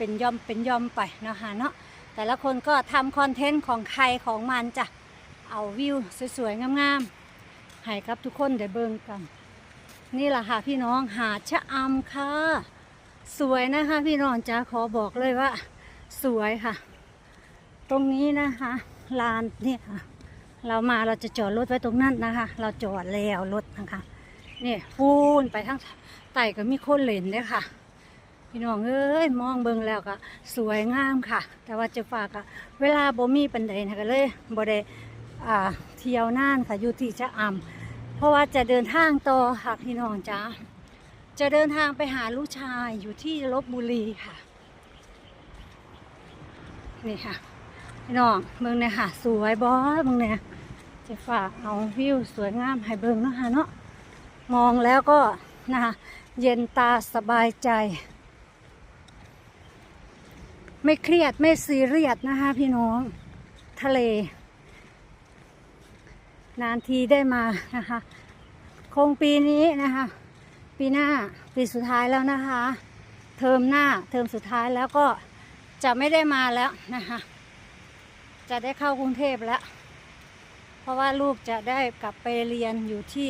เป็นย่อมเป็นย่อมไปเนาะคะเนาะแต่ละคนก็ทำคอนเทนต์ของใครของมันจ้ะเอาวิวสวยๆงามๆให้ครับทุกคนได้เบิ่งกัน นี่แหละค่ะพี่น้องหาดชะอำค่ะ สวยนะคะพี่น้องจ้าขอบอกเลยว่า สวยค่ะ ตรงนี้นะคะลานเนี่ยเรามาเราจะจอดรถไว้ตรงนั้นนะคะ เราจอดแล้วรถนะคะนี่ฟูนไปทั้งไต่ก็มีคนเล่นเลยค่ะ พี่น้องเอ้ยมองเบิ่งแล้วก็สวยงามค่ะ แต่ว่าจะฝากอะเวลาบ่มีปันใดนะก็เลยบ่ได้อ่าเที่ยวน่านค่ะอยู่ที่ชะอำเพราะว่าจะเดินทางต่อค่ะพี่น้องจ้าจะเดินทางไปหาลูกชายอยู่ที่ลบบุรีค่ะนี่ค่ะพี่น้องเบิ่งเนี่ยค่ะ สวยบอสเบิ่งเนี่ยจะฝากเอาวิวสวยงามให้เบิ่งเนาะคะเนาะมองแล้วก็นะคะเย็นตาสบายใจ ไม่เครียดไม่ซีเรียสนะคะพี่น้องทะเล นานทีได้มานะคะ คงปีนี้นะคะ ปีหน้าปีสุดท้ายแล้วนะคะ เทอมหน้าเทอมสุดท้ายแล้วก็จะไม่ได้มาแล้วนะคะ จะได้เข้ากรุงเทพแล้ว เพราะว่าลูกจะได้กลับไปเรียนอยู่ที่